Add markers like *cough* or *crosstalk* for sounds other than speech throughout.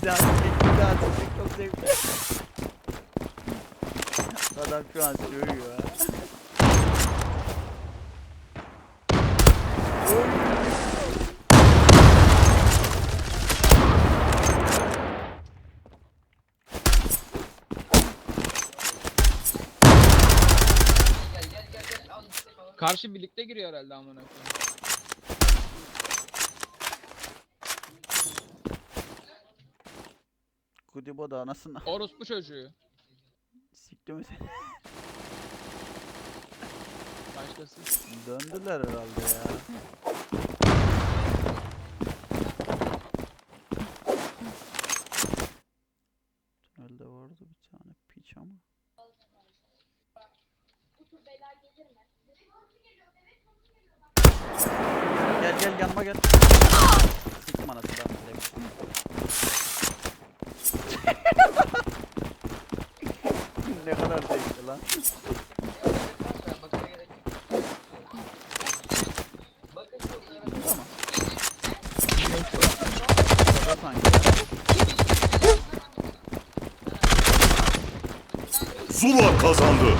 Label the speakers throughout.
Speaker 1: Çek, bir daha çek. Çok zevkli. Adam şu an sürüyor ha.
Speaker 2: Karşı birlikte giriyor herhalde amına koyayım.
Speaker 1: Kudibo da anasını
Speaker 2: Orospu çocuğu.
Speaker 1: sikti mi seni?
Speaker 2: Başkası.
Speaker 1: Döndüler herhalde ya. Tünelde vardı bir tane piç ama. Gel gel yanıma gel. Sıkma anasını direkt. ne kadar zevkli lan. Tamam. Baba sanki.
Speaker 3: Zula kazandı.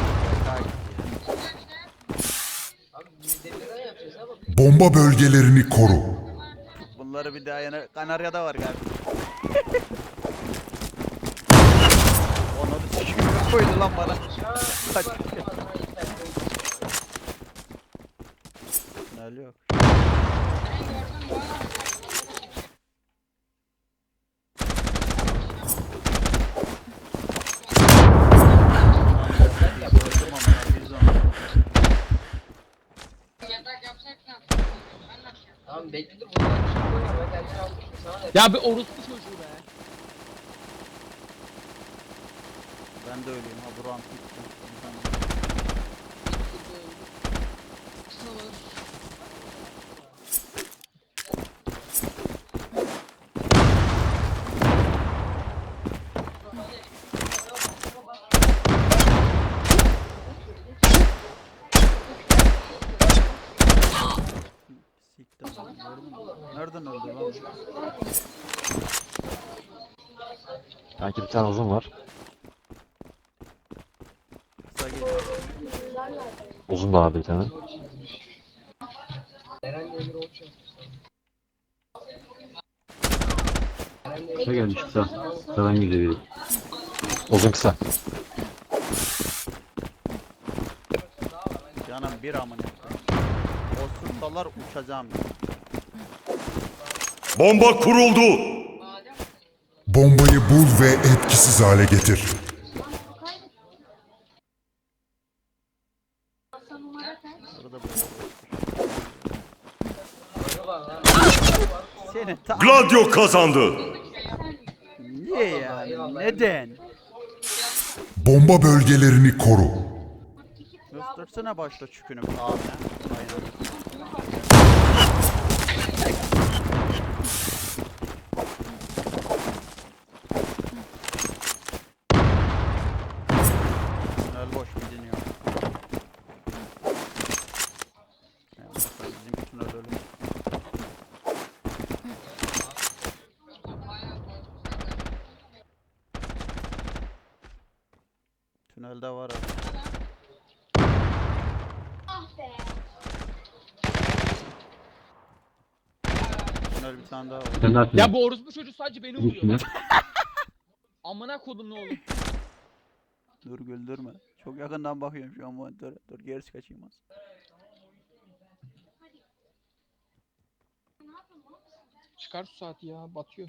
Speaker 4: Bomba bölgelerini koru.
Speaker 1: Bunları bir daha yana Kanarya'da var galiba. Onu da sikim *laughs* koydu lan bana. Kaç. Ne yok.
Speaker 5: Tamam bekle dur bunlar bir şey koyuyor. Ben kendini almışım sana ne?
Speaker 2: Ya bir orospu çocuğu be.
Speaker 1: Ben de öyleyim ha bu rant bitti. Siktir lan gördün mü? Nereden öldü lan?
Speaker 6: Sanki bir tane uzun var.
Speaker 1: Kısa geliyor.
Speaker 6: Uzun da vardı bir tane. Kısa gelmiş kısa. Kısadan gidiyor biri. Uzun kısa.
Speaker 1: Canım bir amına. Osursalar uçacağım.
Speaker 3: Bomba kuruldu.
Speaker 4: Bombayı bul ve etkisiz hale getir.
Speaker 1: Seni ta
Speaker 3: Gladio kazandı.
Speaker 1: niye yani? Neden?
Speaker 4: Bomba bölgelerini koru.
Speaker 1: Göstersene başla çükünü abi. Aynen. Tünelde var abi. Tünel bir tane daha var.
Speaker 6: Sen ne yapıyorsun?
Speaker 2: Ya bu orospu çocuğu sadece beni
Speaker 6: Üstüne.
Speaker 2: vuruyor. *laughs* Amına kodum ne oğlum.
Speaker 1: Dur güldürme. Çok yakından bakıyorum şu an monitöre. Dur gerisi kaçayım az.
Speaker 2: Çıkar şu saati ya batıyor.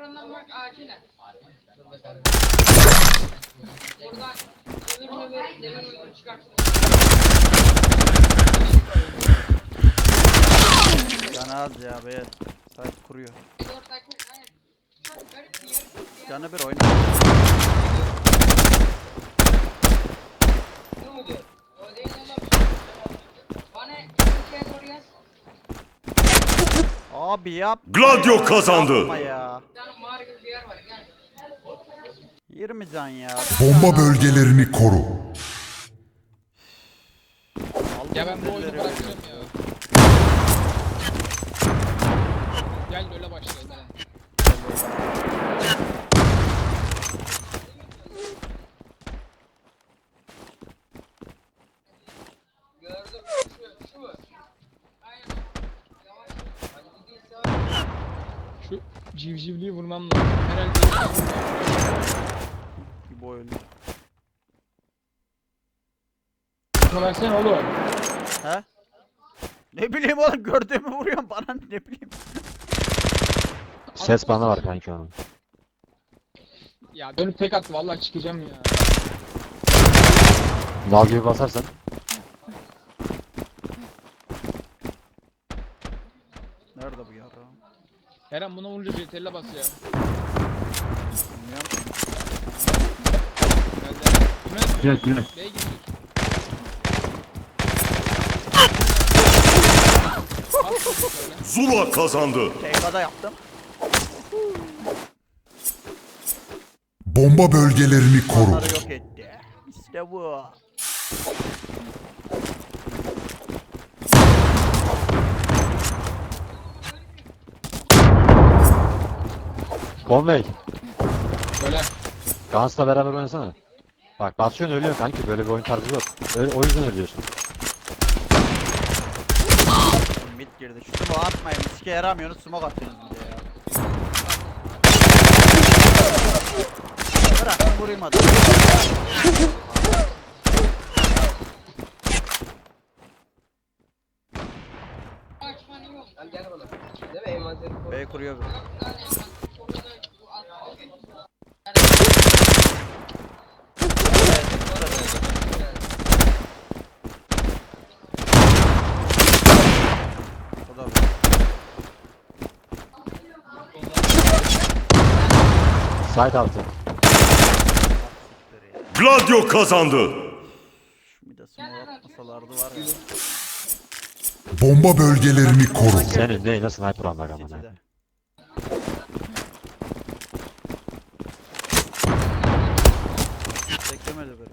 Speaker 5: Be kardeşim. Oradan ömür ve demir ömür çıkartsın.
Speaker 1: Canı az ya be. Site kuruyor. Canı bir oyna.
Speaker 5: Ne mu diyor? O değil ama. Bana ikiye doğru yaz.
Speaker 1: Abi yap.
Speaker 3: Gladio kazandı.
Speaker 1: Yapma ya.
Speaker 5: Bir tane mağara gibi bir yer var. Gel.
Speaker 1: 20 can ya.
Speaker 4: Bomba bölgelerini koru.
Speaker 2: Ya ben bu oyunu
Speaker 1: veriyor.
Speaker 2: ya. Gel öyle başlayalım. hadi.
Speaker 5: Gördüm. Şu, şu mu? Aynen. Yavaş. Hadi gidiyorsa.
Speaker 2: Şu civcivliği vurmam lazım. Herhalde.
Speaker 1: Bir boy öldü.
Speaker 2: Versene oğlum.
Speaker 1: He? Ne bileyim oğlum gördüğümü vuruyorum bana ne bileyim.
Speaker 6: Ses bana var kanki onun.
Speaker 2: Ya dönüp tek attı vallahi çıkacağım ya.
Speaker 6: Lal gibi basarsan.
Speaker 2: Eren buna vurunca CTRL'e bas ya.
Speaker 1: Bilmiyorum.
Speaker 2: B'ye gidiyor. Şöyle.
Speaker 3: Zula kazandı.
Speaker 1: TK'da yaptım.
Speaker 4: Bomba bölgelerini koru.
Speaker 1: Onları yok etti. İşte bu.
Speaker 6: Conway.
Speaker 2: Böyle.
Speaker 6: Gans'la beraber oynasana. Bak basıyorsun ölüyor kanki böyle bir oyun tarzı yok. Öyle, o yüzden ölüyorsun.
Speaker 1: Mid girdi. Şu smoke atmayın. Sike yaramıyorsunuz. Smoke atıyorsunuz bir de ya. Bırakın vurayım hadi.
Speaker 5: Tamam gel bana. Değil mi? Envanteri koy.
Speaker 1: B kuruyor bir.
Speaker 6: Side altı.
Speaker 3: Gladio kazandı.
Speaker 1: Bir de smoke atmasalardı var ya.
Speaker 4: Bomba bölgelerini koru.
Speaker 6: Senin ne nasıl sniper almak amına.
Speaker 1: Keçide. Beklemedi böyle.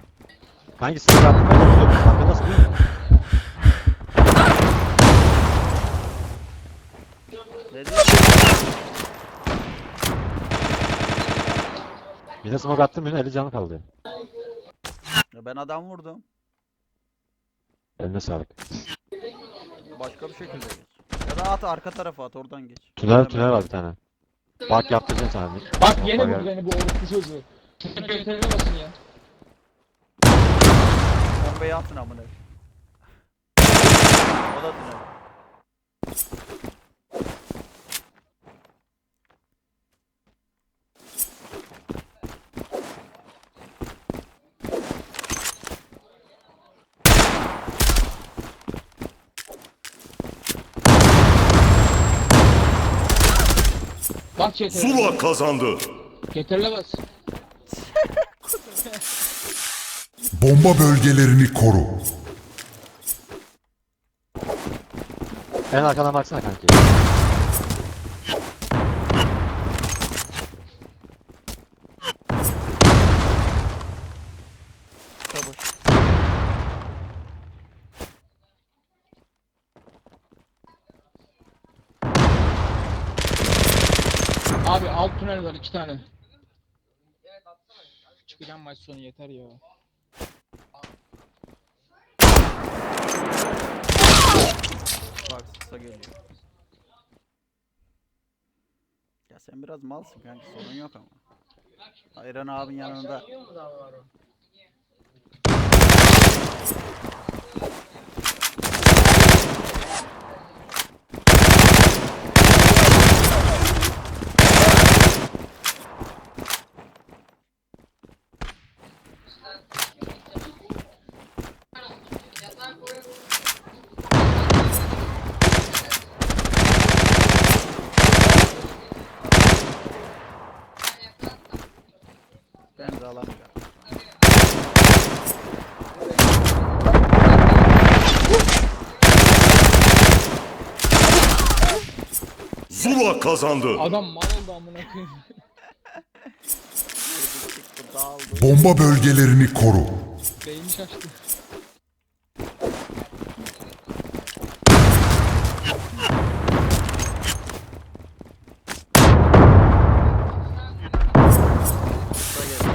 Speaker 6: Kanki sniper tutuyorum. Farkındasın değil mi? Bir de smoke attım yine 50 canı kaldı.
Speaker 1: Ya Ben adam vurdum.
Speaker 6: Eline sağlık.
Speaker 1: Başka bir şekilde geç. Ya da at arka tarafa at oradan geç.
Speaker 6: Tünel tünel var bir tane. Bak yaptıracaksın sana.
Speaker 2: Bak
Speaker 6: Smoke
Speaker 2: yine vurdu beni bu orospu çocuğu. Şuna CTRL'e basın ya.
Speaker 1: Bombayı atın amına. O da tünel.
Speaker 2: Bak CTRL'e.
Speaker 3: Zula kazandı.
Speaker 2: CTRL'e bas. *laughs*
Speaker 4: Bomba bölgelerini koru.
Speaker 6: En arkadan baksana kanki.
Speaker 2: Abi alt tünel var iki tane. Çıkacağım maç sonu yeter ya.
Speaker 1: Bak kısa geliyor. Ya sen biraz malsın kanka sorun yok ama. Ayran abin yanında.
Speaker 3: Zula kazandı.
Speaker 2: Adam mal oldu amına koyayım.
Speaker 4: Bomba bölgelerini koru.
Speaker 2: Beyni şaştı.
Speaker 1: Da geldi.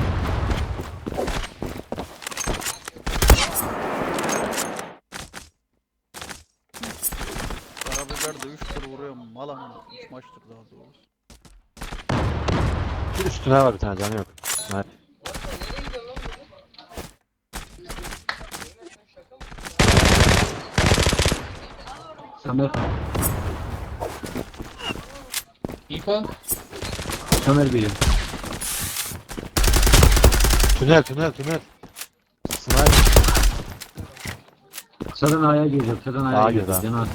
Speaker 1: Karabiber de 3 tur vuruyor mal amına. 3 maçtır daha doğrusu.
Speaker 6: Üstüne var bir tane canı yok. Evet.
Speaker 7: Samet,
Speaker 2: İfa.
Speaker 7: Samet Bey'im.
Speaker 6: Tünel tünel tünel. Sniper.
Speaker 7: Sarın aya gireceğim, sarın aya
Speaker 6: Ağa
Speaker 7: gireceğim.
Speaker 6: girdi
Speaker 7: Canan.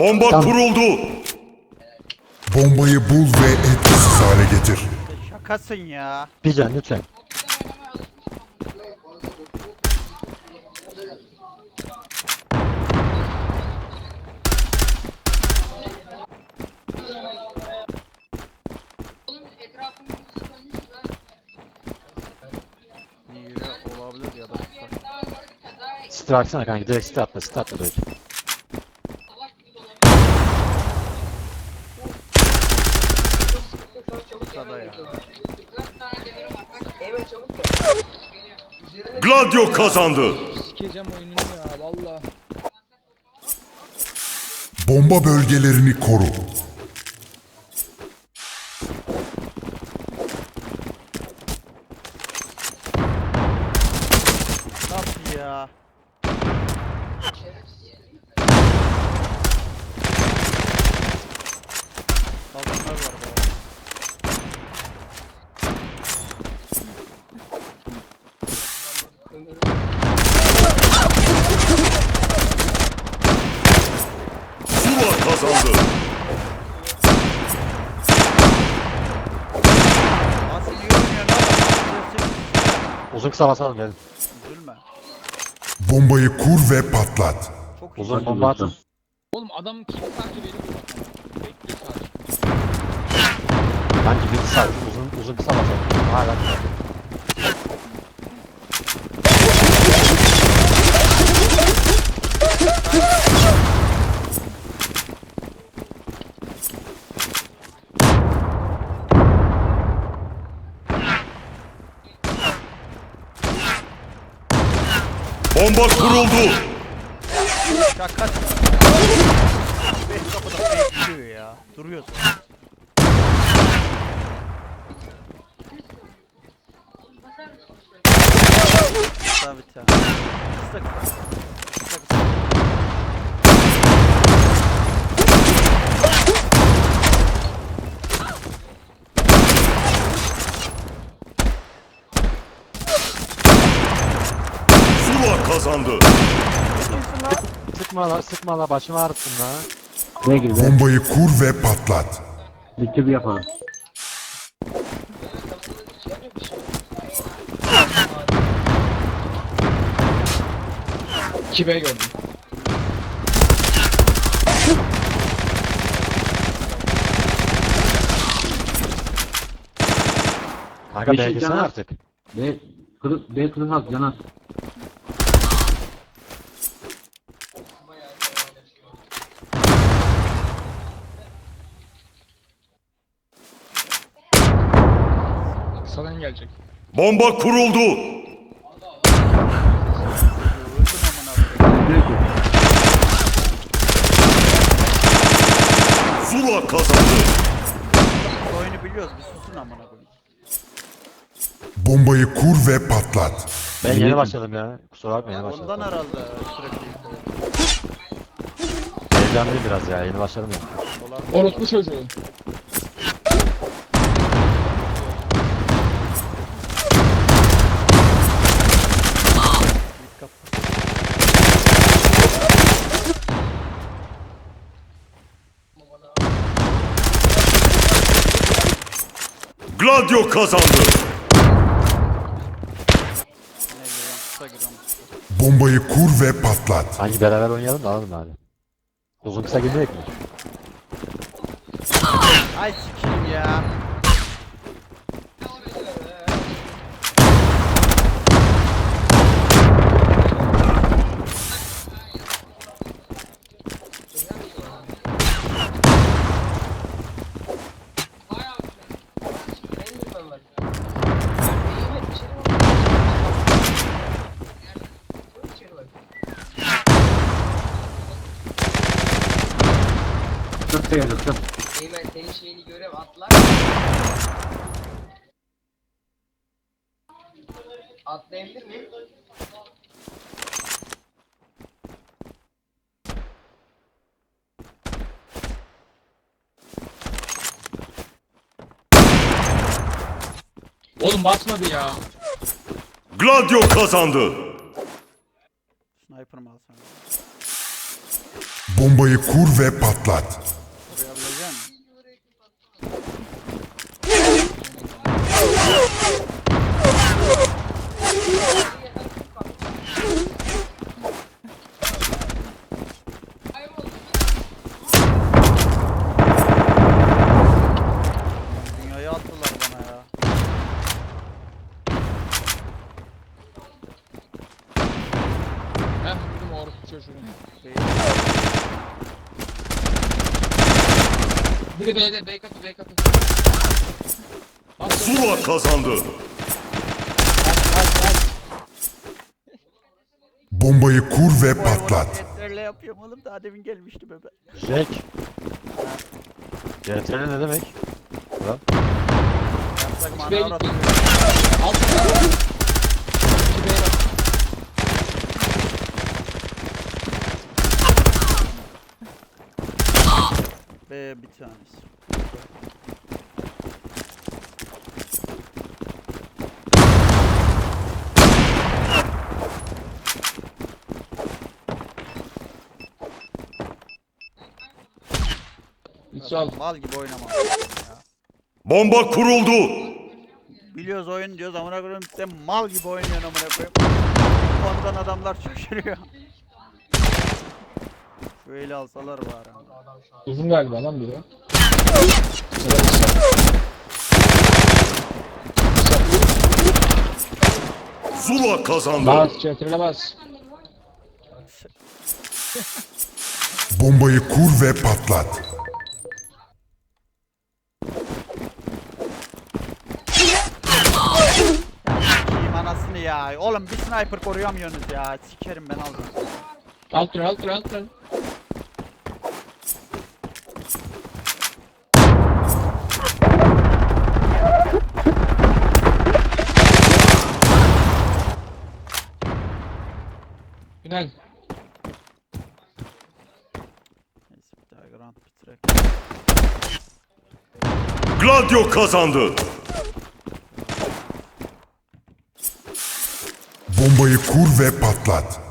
Speaker 3: Bomba
Speaker 6: Tamam.
Speaker 3: kuruldu.
Speaker 4: Bombayı bul ve etkisiz hale getir.
Speaker 1: Şakasın ya.
Speaker 6: Bir can lütfen.
Speaker 1: Hile olabilir ya da
Speaker 6: kanka direkt stre atma stre atma direkt.
Speaker 3: Gladio kazandı.
Speaker 2: Sikeceğim oyununu ya valla.
Speaker 4: Bomba bölgelerini koru.
Speaker 6: Kısa basalım gelin.
Speaker 1: Üzülme.
Speaker 4: Bombayı kur ve patlat.
Speaker 1: Çok iyi.
Speaker 6: Uzun bomba atın.
Speaker 2: Oğlum adam kim sanki beni vurdu. Bekliyor sadece.
Speaker 6: Kanki bir kısa uzun uzun kısa basalım. Hala kısa.
Speaker 3: Bomba kuruldu.
Speaker 1: Şakasın. Benim kapıda bekliyor ya. Duruyor sonra. Tabii tabii. Kısa kısa. Kısa kısa.
Speaker 3: Zula kazandı.
Speaker 6: Sıkma la sıkma la başımı ağrıttın la.
Speaker 7: Ne gibi?
Speaker 4: Bombayı kur ve patlat.
Speaker 7: Bitti bir yapalım.
Speaker 2: Kibe gördüm.
Speaker 6: Kanka
Speaker 7: Yeşil canan.
Speaker 6: artık.
Speaker 7: B, kırı, B kırılmaz Canan.
Speaker 2: Kısadan gelecek.
Speaker 3: Bomba kuruldu. Zula kazandı.
Speaker 1: Oyunu biliyoruz. Bir susun amına koyayım.
Speaker 4: Bombayı kur ve patlat.
Speaker 6: Ben yeni başladım ya. Kusura bakma yeni başladım.
Speaker 1: Ondan herhalde sürekli
Speaker 6: Heyecanlıyım biraz ya yeni başladım ya.
Speaker 2: Orospu çocuğu.
Speaker 3: Gladio kazandı.
Speaker 4: Bombayı kur ve patlat.
Speaker 6: Sanki beraber oynayalım da alalım abi. Uzun kısa girmeyecek mi?
Speaker 1: Ay sikeyim ya.
Speaker 5: Bayağı Ben de ben var. Eğilme içeri bak. İçeri bak.
Speaker 7: Geldi tıp.
Speaker 5: Eymen senin şeyini görüyorum atlar. Atlayabilir miyim?
Speaker 2: Oğlum basmadı ya.
Speaker 3: Gladio kazandı.
Speaker 1: Sniper mı alsam?
Speaker 4: Bombayı kur ve patlat.
Speaker 2: Biri B'de B kapı B kapı.
Speaker 3: Zula kazandı.
Speaker 4: Bombayı kur ve patlat.
Speaker 1: CTRL yapıyorum oğlum daha demin gelmişti bebe.
Speaker 6: Jack. CTRL ne demek? Lan.
Speaker 1: Yapsak mana
Speaker 2: B'ye
Speaker 1: orası.
Speaker 2: gitti. Alt tarafı. İki B var.
Speaker 1: Ve bir tanesi.
Speaker 2: Yüksel.
Speaker 1: Mal gibi oynamam.
Speaker 3: Bomba kuruldu.
Speaker 1: Biliyoruz oyun diyoruz amına koyayım sen mal gibi oynuyorsun amına koyayım. Ondan adamlar şaşırıyor. Şöyle alsalar bari.
Speaker 2: Uzun galiba lan biri.
Speaker 3: Zula kazandı.
Speaker 2: Bas CTRL'e bas.
Speaker 4: Bombayı kur ve patlat.
Speaker 1: Sikeyim anasını ya. Oğlum bir sniper koruyamıyorsunuz ya. Sikerim ben aldım.
Speaker 2: Alt tünel alt tünel alt tünel. Tünel.
Speaker 1: Neyse bir daha grand bitirek.
Speaker 3: Gladio kazandı.
Speaker 4: Bombayı kur ve patlat.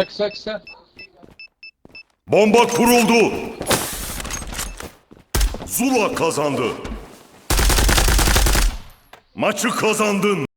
Speaker 2: 80 80.
Speaker 3: Bomba kuruldu. Zula kazandı. Maçı kazandın.